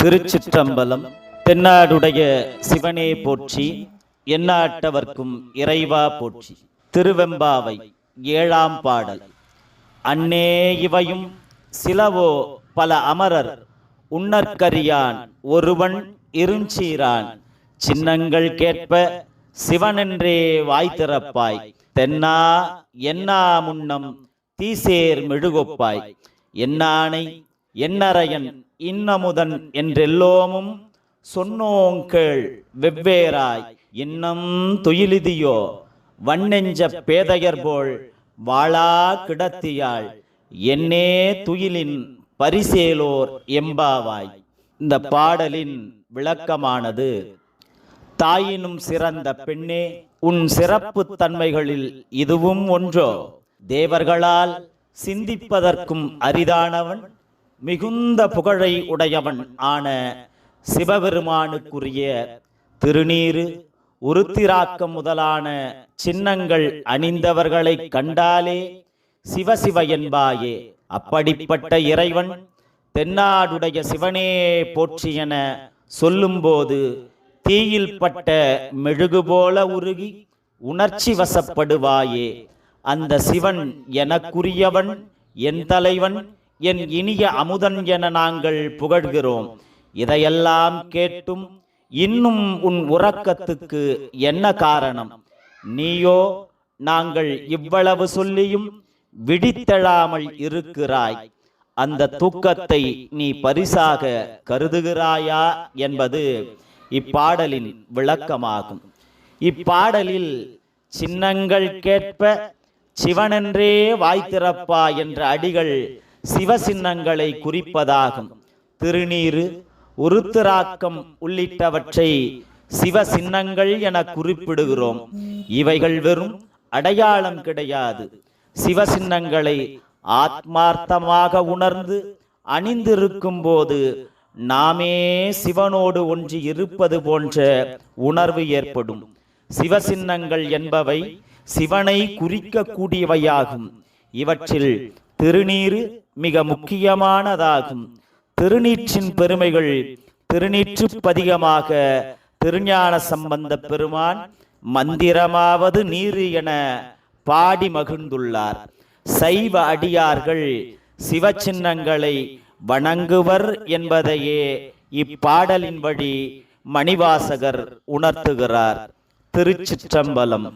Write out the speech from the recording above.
திருச்சிற்றம்பலம் தென்னாடுடைய சிவனே போற்றி எண்ணாட்டவர்க்கும் இறைவா போற்றி. திருவெம்பாவை ஏழாம் பாடல். அன்னே இவையும் சிலவோ பல அமரர் உன்னற்கரியான் ஒருவன் இருஞ்சீரான். சின்னங்கள் கேட்ப சிவனென்றே வாய் திறப்பாய். தென்னா என்னா முன்னம் தீசேர் மெழுகொப்பாய். என்னானை என்னரையன் இன்னமுதன் என்றெல்லோமும் சொன்னோங்கள் வெவ்வேறாய் இன்னம் துயிலிதியோ? வண்ணெஞ்ச பேதையர் போல் வாளா கிடத்தியாள் என்னே துயிலின் பரிசேலோர் எம்பாவாய். இந்த பாடலின் விளக்கமானது தாயினும் சிறந்த பெண்ணே உன் சிறப்பு தன்மைகளில் இதுவும் ஒன்றோ? தேவர்களால் சிந்திப்பதற்கும் அரிதானவன் மிகுந்த புகழை உடையவன் ஆன சிவபெருமானுக்குரிய திருநீரு உருத்திராக்கம் முதலான சின்னங்கள் அணிந்தவர்களைக் கண்டாலே சிவசிவ என்பாயே. அப்படிப்பட்ட இறைவன் தென்னாடுடைய சிவனே போற்றி என சொல்லும்போது தீயில் பட்ட மெழுகு போல உருகி உணர்ச்சி வசப்படுவாயே. அந்த சிவன் எனக்குரியவன் என் தலைவன் என் இனிய அமுதன் என நாங்கள் புகழ்கிறோம். இதையெல்லாம் கேட்டும் இன்னும் உன் உறக்கத்துக்கு என்ன காரணம்? நீயோ நாங்கள் இவ்வளவு சொல்லியும் விழித்தெழாமல் இருக்கிறாய். அந்த தூக்கத்தை நீ பரிசாக கருதுகிறாயா என்பது இப்பாடலின் விளக்கமாகும். இப்பாடலில் சின்னங்கள் கேட்ப சிவனென்றே வாய்த்திறப்பா என்ற அடிகள் சிவசின்னங்களை குறிப்பதாகும். திருநீரு உருத்திராக்கம் உள்ளிட்டவற்றை சிவ சின்னங்கள் என குறிப்பிடுகிறோம். இவைகள் வெறும் அடையாளம் கிடையாது. சிவ சின்னங்களை ஆத்மார்த்தமாக உணர்ந்து அணிந்திருக்கும் போது நாமே சிவனோடு ஒன்று இருப்பது போன்ற உணர்வு ஏற்படும். சிவசின்னங்கள் என்பவை சிவனை குறிக்கக்கூடியவையாகும். இவற்றில் திருநீரு மிக முக்கியமானதாகும். திருநீற்றின் பெருமைகள் திருநீற்று பதிகமாக திருஞான சம்பந்த பெருமான் மந்திரமாவது நீரு என பாடி மகிழ்ந்துள்ளார். சைவ அடியார்கள் சிவச்சின்னங்களை வணங்குவர் என்பதையே இப்பாடலின் வழி மணிவாசகர் உணர்த்துகிறார். திருச்சிற்றம்பலம்.